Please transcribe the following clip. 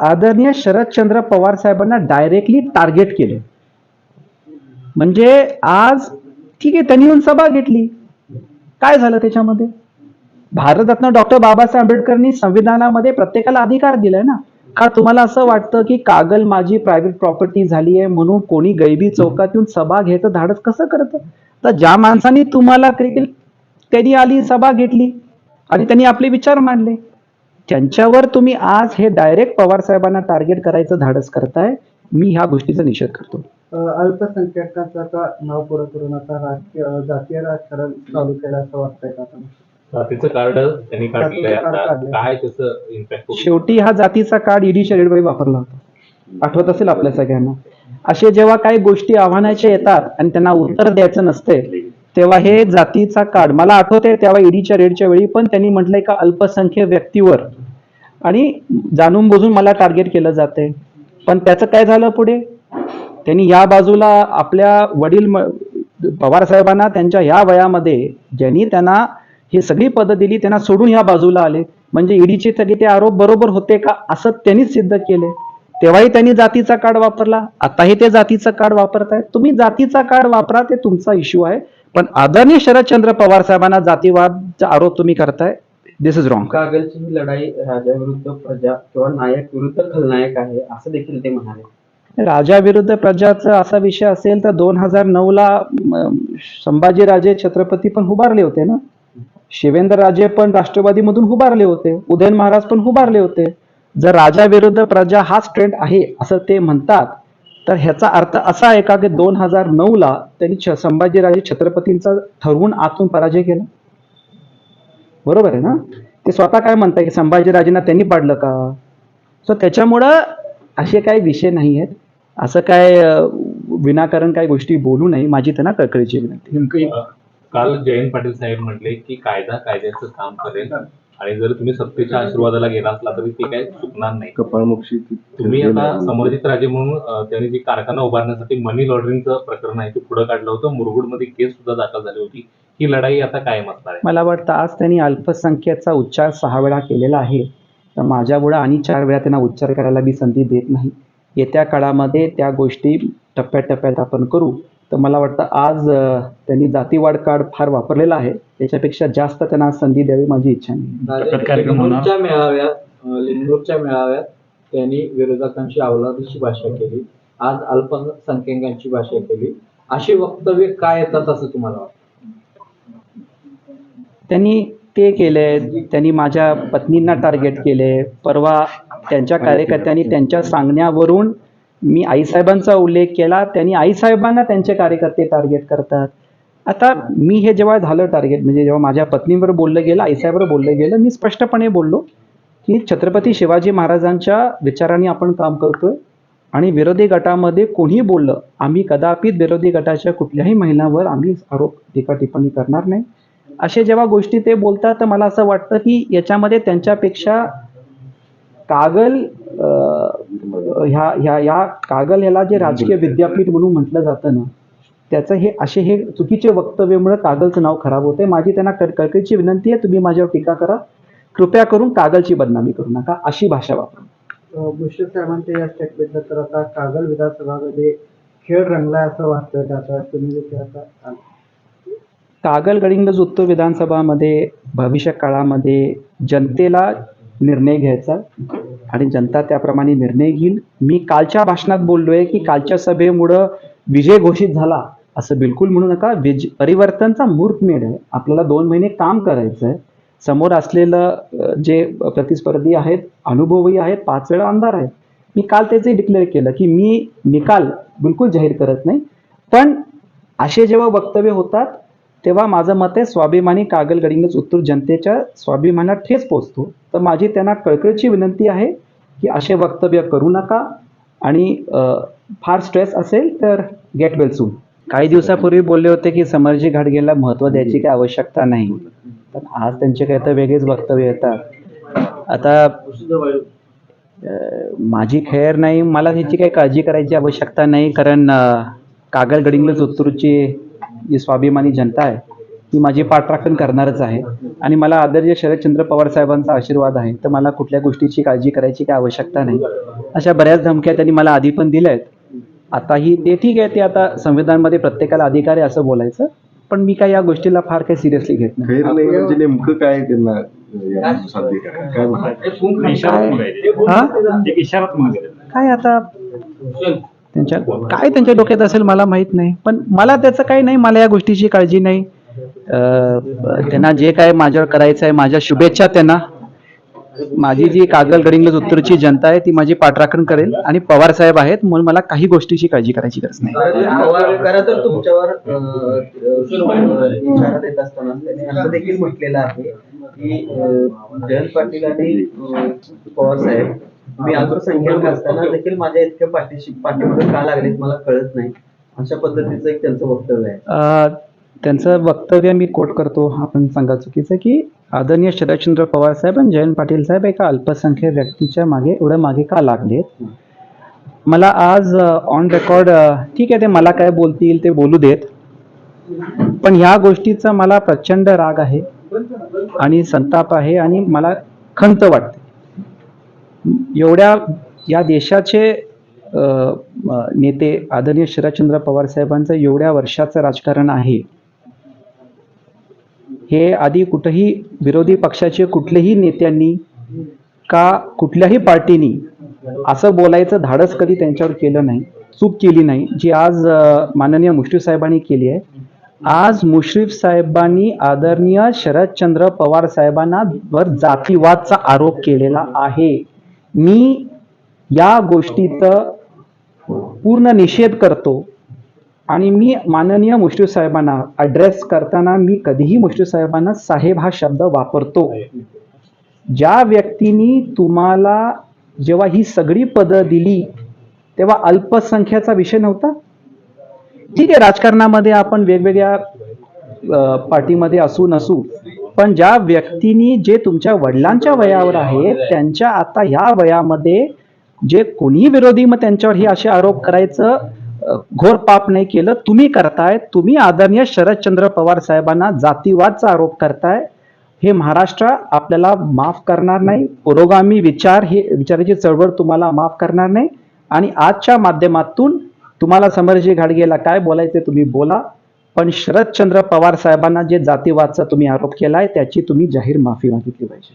आदरणीय शरदचंद्र पवार साहेबांना directly target केले. म्हणजे आज ठीक आहे त्यांनी येऊन सभा घेतली. काय झालं त्याच्यामध्ये? भारतरत्न डॉक्टर बाबासाहेब आंबेडकरांनी संविधानामध्ये प्रत्येकाला अधिकार दिलाय ना. का तुम्हाला असं वाटतं की कागल माझी प्रायव्हेट प्रॉपर्टी झाली आहे म्हणून कोणी गैबी चौकात येऊन सभा घ्यायचं धाडस कसं करतं? तर ज्या माणसाने तुम्हाला क्रिकेट त्यांनी आली सभा घेतली आणि त्यांनी आपले विचार मांडले. त्यांच्यावर तुम्ही आज हे डायरेक्ट पवार साहेबांना टार्गेट करायचं धाडस करताय मी ह्या गोष्टीचा निषेध करतो. अल्पसंख्याकांचं आता नाव पुढं करून आता राजकीय जातीय राजकारण चालू केलं असं वाटतंय का कार्ड त्यांनी. काय त्याचं इम्पॅक्ट शेवटी हा जातीचा कार्ड ईडी शरीरबाई वापरला होता. आठवत असेल आपल्या सगळ्यांना. असे जेव्हा काही गोष्टी आव्हानाच्या येतात आणि त्यांना उत्तर द्यायचं नसते तेव्हा हे जातीचा कार्ड मला आठवते तेव्हा ईडीच्या रेडच्या वेळी पण त्यांनी म्हटलंय का अल्पसंख्य व्यक्तीवर आणि जाणून बुजून मला टार्गेट केलं जाते पण त्याचं काय झालं पुढे? त्यांनी या बाजूला आपल्या वडील पवार साहेबांना त्यांच्या ह्या वयामध्ये ज्यांनी त्यांना ही सगळी पदं दिली त्यांना सोडून ह्या बाजूला आले. म्हणजे ईडीचे सगळे ते आरोप बरोबर होते का असं त्यांनीच सिद्ध केले. तेव्हाही त्यांनी जातीचा कार्ड वापरला आताही ते जातीचं कार्ड वापरतायत. तुम्ही जातीचा कार्ड वापरा ते तुमचा इश्यू आहे. पण आदरणीय शरदचंद्र पवार साहेबांना जातीवादचा आरोप तुम्ही करताय. दिस इज रॉंग कागलची ही लढाई राजा विरुद्ध प्रजा किंवा नायक विरुद्ध खलनायक आहे असं देखील ते म्हणाले. राजा विरुद्ध प्रजाचा असा विषय असेल तर दोन हजार नऊ ला संभाजीराजे छत्रपती पण उभारले होते ना? शिवेंद्र राजे पण राष्ट्रवादीमधून उभारले होते. उदयन महाराज पण उभारले होते. जर राजा विरुद्ध प्रजा हाच ट्रेंड आहे असं ते म्हणतात तर ह्याचा अर्थ असा आहे का की दोन हजार नऊ ला त्यांनी संभाजीराजे छत्रपतींचा ठरवून आतून पराजय केला? बरोबर आहे ना? ते स्वतः काय म्हणताय की संभाजीराजेंना त्यांनी पाडलं का? सो त्याच्यामुळं असे काही विषय नाही आहेत असं काय विनाकारण काही गोष्टी बोलू नये माझी त्यांना कळकळीची विनंती. काल जयंत पाटील साहेब म्हटले की कायदा कायद्याचं काम करेल. आणि जर तुम्ही सत्तेच्या आशीर्वादाला गेला असला तरी ते काय चुकणार नाही. कपाळमोक्षी तुम्ही आता समर्जित राजे म्हणून त्यांनी जी कारखाना उभारण्यासाठी मनी लॉन्ड्रिंगचं प्रकरण आहे ते पुढे काढलं होतं. मुरगुडमध्ये केस सुद्धा दाखल झाली होती. ही लढाई आता कायम असणार आहे. मला वाटतं आज त्यांनी अल्पसंख्येचा उच्चार सहा वेळा केलेला आहे. तर माझ्यामुळं आणि चार वेळा त्यांना उच्चार करायला मी संधी देत नाही. येत्या काळामध्ये त्या गोष्टी टप्प्याटप्प्यात आपण करू. तर मला वाटतं आज त्यांनी जातीवाद कार्ड फार वापरलेला आहे. त्याच्यापेक्षा जास्त त्यांना संधी द्यावी माझी इच्छा नाही. लिंगूरच्या मेळाव्यात अं, लिंगूरच्या मेळाव्यात त्यांनी विरोधकांची अवलादीची भाषा केली. आज अल्पसंख्याकांची भाषा केली. अशी वक्तव्य काय येतात असं तुम्हाला वाटतं? त्यांनी ते केले त्यांनी माझ्या पत्नींना टार्गेट केले. परवा त्यांच्या कार्यकर्त्यांनी त्यांच्या सांगण्यावरून मी आईसाहेबांचा उल्लेख केला. त्यांनी आईसाहेबांना त्यांचे कार्यकर्ते टार्गेट करतात. आता मी हे जेव्हा झालं टार्गेट म्हणजे जेव्हा माझ्या पत्नीवर बोललं गेलं आईसाहेबवर बोललं गेलं मी स्पष्टपणे बोललो की छत्रपती शिवाजी महाराजांच्या विचाराने आपण काम करतोय आणि विरोधी गटामध्ये कोणी बोललं आम्ही कदापित विरोधी गटाच्या कुठल्याही महिलांवर आम्ही आरोप टीका टिप्पणी करणार नाही. असे जेव्हा गोष्टी ते बोलतात तर मला असं वाटतं की याच्यामध्ये त्यांच्यापेक्षा कागल ह्या ह्या ह्या या कागल ह्याला जे राजकीय विद्यापीठ म्हणून म्हटलं जातं ना त्याचं हे असे हे चुकीचे वक्तव्यामुळे कागलचं नाव खराब होते माझी त्यांना कळ कळकळीची विनंती आहे तुम्ही माझ्यावर टीका करा. कृपया करून कागलची बदनामी करू नका अशी भाषा वापरा. मुश्रीफ साहेबांच्या या स्टेटमेंटला तर आता कागल विधानसभामध्ये खेळ रंगलाय असं वाटतं ते आता तुम्ही आता कागल गडिंग्लज उत्तर विधानसभामध्ये भविष्य काळामध्ये जनतेला निर्णय घ्यायचा आणि जनता त्याप्रमाणे निर्णय घेईल. मी कालच्या भाषणात बोललोय की कालच्या सभेमुळं विजय घोषित झाला. असं बिलकुल म्हणू नका. विज परिवर्तनचा मूर्तमेढ आहे. आपल्याला दोन महिने काम करायचं आहे. समोर असलेलं जे प्रतिस्पर्धी आहेत अनुभवही आहेत पाच वेळा आमदार आहेत. मी काल त्याचंही डिक्लेअर केलं की मी निकाल बिलकुल जाहीर करत नाही. पण असे जेव्हा वक्तव्य होतात तेव्हा माझं मत आहे स्वाभिमानी कागलगडीनंच उत्तर जनतेच्या स्वाभिमानात ठेच पोचतो. तर माझी त्यांना कळकळीची विनंती आहे की असे वक्तव्य करू नका. आणि फार स्ट्रेस असेल तर गेट वेल सून काही दिवसापूर्वी बोलले होते की समरजी घाटगेला महत्त्व द्यायची काही आवश्यकता नाही. पण आज त्यांचे काही तर वेगळेच वक्तव्य येतात. आता माझी खैर नाही मला ह्याची काही काळजी करायची आवश्यकता नाही कारण कागल गडिंग्लज उत्तूरची जी स्वाभिमानी जनता आहे ती माझी पाठराखण करणारच आहे. आणि मला आदरणीय शरदचंद्र पवार साहेबांचा आशीर्वाद आहे. तर मला कुठल्या गोष्टीची काळजी करायची काय आवश्यकता नाही. अशा बऱ्याच धमक्या त्यांनी मला आधी पण दिल्या आहेत आताही ते ठीक आहे ते आता संविधानमध्ये प्रत्येकाला अधिकार आहे असं बोलायचं पण मी काय या गोष्टीला फार काही सिरियसली घेत नाही. म्हणजे नेमकं काय त्यांना? काय? हा? आता? त्यांच्या काय त्यांच्या डोक्यात असेल मला माहीत नाही पण मला त्याचं काही नाही मला या गोष्टीची काळजी नाही. त्यांना जे काय माझ्यावर करायचं आहे माझ्या शुभेच्छा त्यांना. माझी जी कागल गडिंग्लज उत्तरची जनता आहे ती माझी पाठराखण करेल आणि पवार साहेब आहेत म्हणून मला काही गोष्टीची काळजी करायची गरज नाही. पवार खरं तर तुमच्यावर अं, अं, इशारा देत असताना त्यांनी असं देखील म्हटलेलं आहे की जयंत पाटील आणि पवार साहेब मी अल्पसंख्याक असताना देखील माझ्या इतक्या पाठीशी पाठीमागे का लागलेत मला कळत नाही. अशा पद्धतीचं एक त्यांचं वक्तव्य आहे. त्यांचं वक्तव्य मी कोट करतो आपण सांगा चुकीचं की आदरणीय शरदचंद्र पवार साहेब आणि जयंत पाटील साहेब एका अल्पसंख्याक व्यक्तीच्या मागे एवढं मागे का लागलेत? मला आज ऑन रेकॉर्ड ठीक आहे ते मला काय बोलतील ते बोलू देत. पण ह्या गोष्टीचा मला प्रचंड राग आहे आणि संताप आहे आणि मला खंत वाटते. एवढ्या या देशाचे नेते आदरणीय शरदचंद्र पवार साहेबांचं एवढ्या वर्षाचं राजकारण आहे. हे आधी कुठंही विरोधी पक्षाचे कुठलेही नेत्यांनी का कुठल्याही पार्टीनी असं बोलायचं धाडस कधी त्यांच्यावर केलं नाही चूक केली नाही जी आज माननीय मुश्रीफ साहेबांनी केली आहे. आज मुश्रीफ साहेबांनी आदरणीय शरदचंद्र पवार साहेबांना वर जातीवादचा आरोप केलेला आहे. मी या गोष्टीचं पूर्ण निषेध करतो. आणि मी माननीय मुश्रीफ साहेबांना ॲड्रेस करताना मी कधीही मुश्रीफ साहेबांना साहेब हा शब्द वापरतो. ज्या व्यक्तींनी तुम्हाला जेव्हा ही सगळी पदं दिली तेव्हा अल्पसंख्याचा विषय नव्हता? ठीक आहे राजकारणामध्ये आपण वेगवेगळ्या पार्टीमध्ये असू नसू पण ज्या व्यक्तींनी जे तुमच्या वडिलांच्या वयावर आहेत त्यांच्या आता ह्या वयामध्ये जे कोणी विरोधी मग त्यांच्यावर हे असे आरोप करायचं घोर पाप नाही केलं. तुम्ही करताय तुम्ही आदरणीय शरदचंद्र पवार साहेबांना जातीवादचा आरोप करताय. हे महाराष्ट्र आपल्याला माफ करणार नाही. पुरोगामी विचार हे विचाराची चळवळ तुम्हाला माफ करणार नाही. आणि आजच्या माध्यमातून तुम्हाला समरजी घाडगेला काय बोलायचे तुम्ही बोला. पण शरदचंद्र पवार साहेबांना जे जातीवादचा तुम्ही आरोप केलाय त्याची तुम्ही जाहीर माफी मागितली पाहिजे.